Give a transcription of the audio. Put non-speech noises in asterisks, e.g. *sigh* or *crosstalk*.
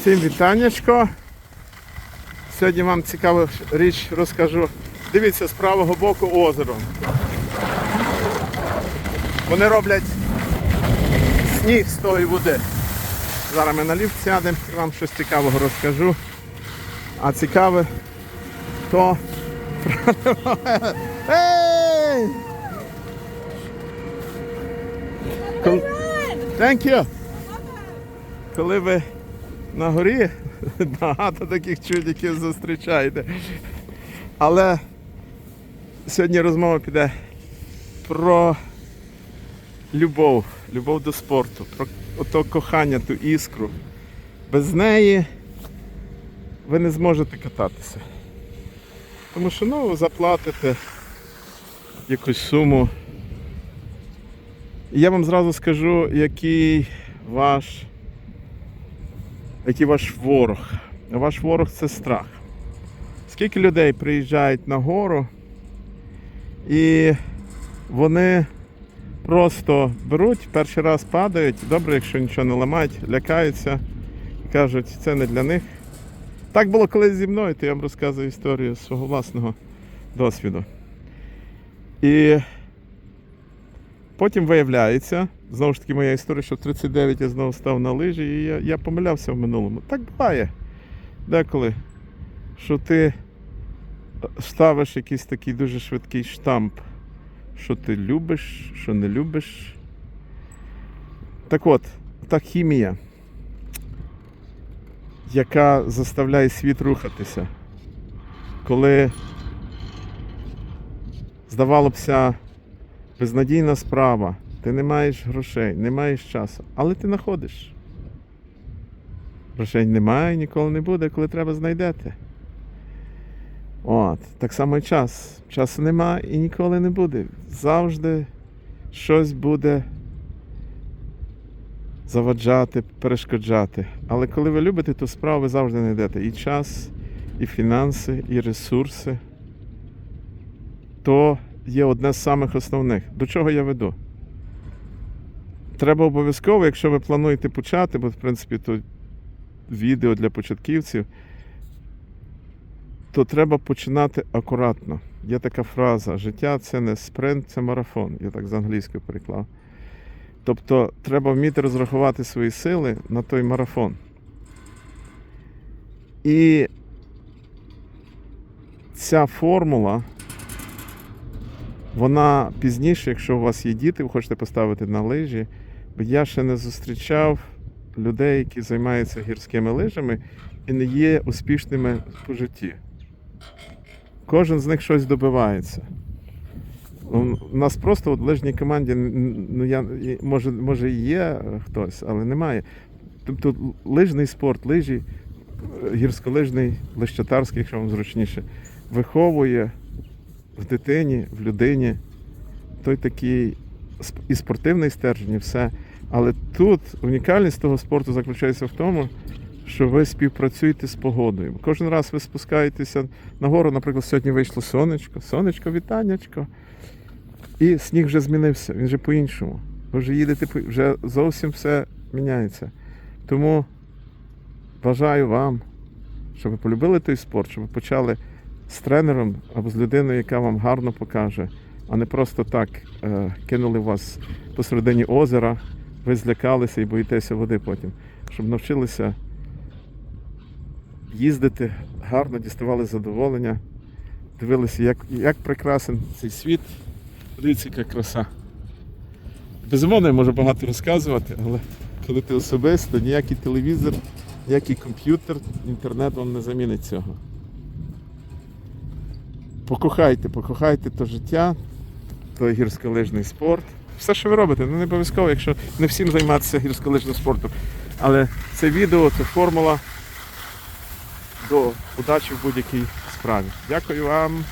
Всім вітаннячко. Сьогодні вам цікаву річ розкажу. Дивіться з правого боку озеро. Вони роблять сніг з тої води. Зараз ми на ліфт сядемо і вам щось цікавого розкажу. А цікаве то. *laughs* Ей! Thank you! Коли ви на горі, *laughs* багато таких чудиків зустрічаєте. Але сьогодні розмова піде про любов, любов до спорту, про ото кохання, ту іскру. Без неї ви не зможете кататися. Тому що ну, заплатите якусь суму. Я вам зразу скажу, який ваш, який ваш ворог. Ваш ворог це страх. Скільки людей приїжджають на гору і вони просто беруть, перший раз падають, добре, якщо нічого не ламають, лякаються і кажуть, це не для них. Так було колись зі мною, то я вам розказую історію свого власного досвіду. І потім виявляється, знову ж таки, моя історія, що в 39 я знову став на лижі, і я, я помилявся в минулому. Так буває деколи, що ти ставиш якийсь такий дуже швидкий штамп, що ти любиш, що не любиш. Так от, та хімія, яка заставляє світ рухатися. Коли, здавалося безнадійна справа, ти не маєш грошей, не маєш часу, але ти знаходиш. Грошей немає, ніколи не буде, коли треба знайдете. От, так само і час. Часу нема і ніколи не буде. Завжди щось буде заваджати, перешкоджати. Але коли ви любите ту справу, ви завжди знайдете і час, і фінанси, і ресурси. То є одне з самих основних. До чого я веду? Треба обов'язково, якщо ви плануєте почати, бо в принципі то відео для початківців, то треба починати акуратно. Є така фраза: життя це не спринт, це марафон. Я так з англійської переклав. Тобто треба вміти розрахувати свої сили на той марафон. І ця формула, вона пізніше, якщо у вас є діти, ви хочете поставити на лижі, бо я ще не зустрічав людей, які займаються гірськими лижами і не є успішними по житті. Кожен з них щось добивається. У нас просто в лижній команді, ну я може, може і є хтось, але немає. Тобто лижний спорт, лижі, гірськолижний, лищатарський, якщо вам зручніше, виховує в дитині, в людині той такий і спортивний стержень, і все. Але тут унікальність того спорту заключається в тому, що ви співпрацюєте з погодою. Кожен раз ви спускаєтеся нагору, наприклад, сьогодні вийшло сонечко, сонечко, вітаннячко. І сніг вже змінився, він вже по-іншому. Ви вже їдете, вже зовсім все міняється. Тому бажаю вам, щоб ви полюбили той спорт, щоб ви почали з тренером або з людиною, яка вам гарно покаже, а не просто так е, кинули вас посередині озера, ви злякалися і боїтеся води потім. Щоб навчилися їздити, гарно діставали задоволення, дивилися, як, як прекрасен цей світ. Подивіться, яка краса. Безумовно, я можу багато розказувати, але коли ти особисто, ніякий телевізор, ніякий комп'ютер, інтернет вам не замінить цього. Покохайте, покохайте то життя, той гірськолижний спорт. Все, що ви робите, ну не обов'язково, якщо не всім займатися гірськолижним спортом. Але це відео, це формула до удачі в будь-якій справі. Дякую вам.